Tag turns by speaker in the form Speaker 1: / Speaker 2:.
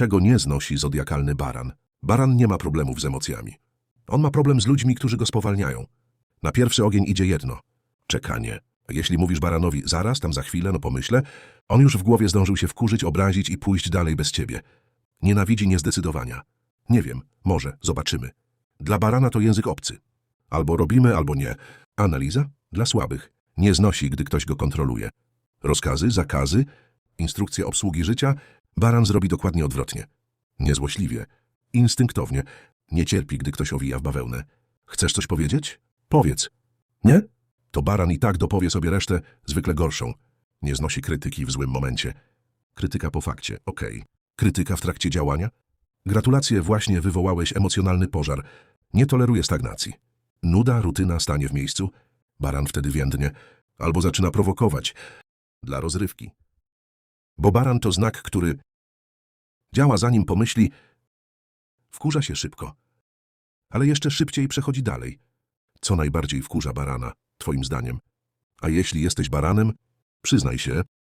Speaker 1: Czego nie znosi zodiakalny baran? Baran nie ma problemów z emocjami. On ma problem z ludźmi, którzy go spowalniają. Na pierwszy ogień idzie jedno – czekanie. Jeśli mówisz baranowi zaraz, tam za chwilę, no pomyślę, on już w głowie zdążył się wkurzyć, obrazić i pójść dalej bez ciebie. Nienawidzi niezdecydowania. Nie wiem, może, zobaczymy. Dla barana to język obcy. Albo robimy, albo nie. Analiza? Dla słabych. Nie znosi, gdy ktoś go kontroluje. Rozkazy, zakazy, instrukcje obsługi życia, baran zrobi dokładnie odwrotnie. Niezłośliwie, instynktownie, nie cierpi, gdy ktoś owija w bawełnę. Chcesz coś powiedzieć? Powiedz. Nie? To baran i tak dopowie sobie resztę, zwykle gorszą. Nie znosi krytyki w złym momencie. Krytyka po fakcie, okej. Krytyka w trakcie działania? Gratulacje, właśnie wywołałeś emocjonalny pożar. Nie toleruje stagnacji. Nuda, rutyna stanie w miejscu. Baran wtedy więdnie. Albo zaczyna prowokować. Dla rozrywki. Bo baran to znak, który działa zanim pomyśli, wkurza się szybko. Ale jeszcze szybciej przechodzi dalej. Co najbardziej wkurza barana, twoim zdaniem? A jeśli jesteś baranem, przyznaj się,